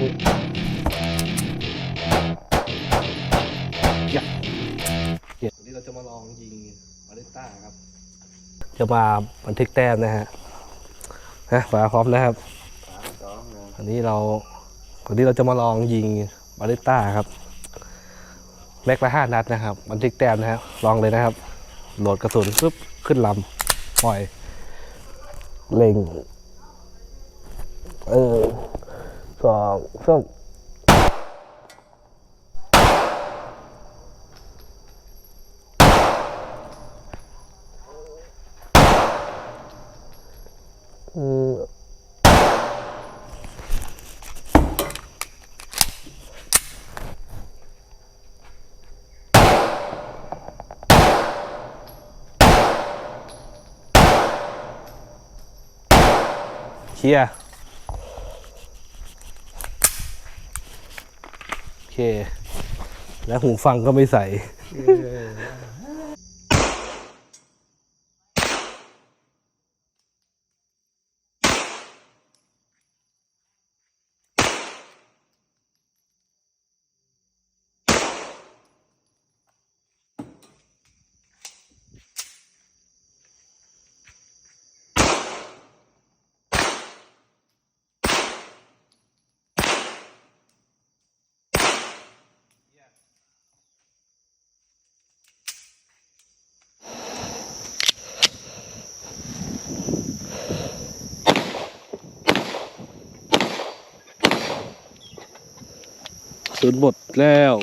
อย่าวันนี้เราจะมาลองยิงบาเลต้าครับ จะมาบันทึกแต้มนะฮะนะฝาพร้อมนะครับสามสองหนึ่งวันนี้เราวันนี้เราจะมาลองยิงบาเลต้าครับ แม็กละห้านัดนะครับ บันทึกแต้มนะฮะลองเลยนะครับ โหลดกระสุนปุ๊บขึ้นลำปล่อย เล็ง เออ 算算，嗯，是啊。 เคลียร์โอเค แล้วหูฟังก็ไม่ใส่ สุดหมดแล้ว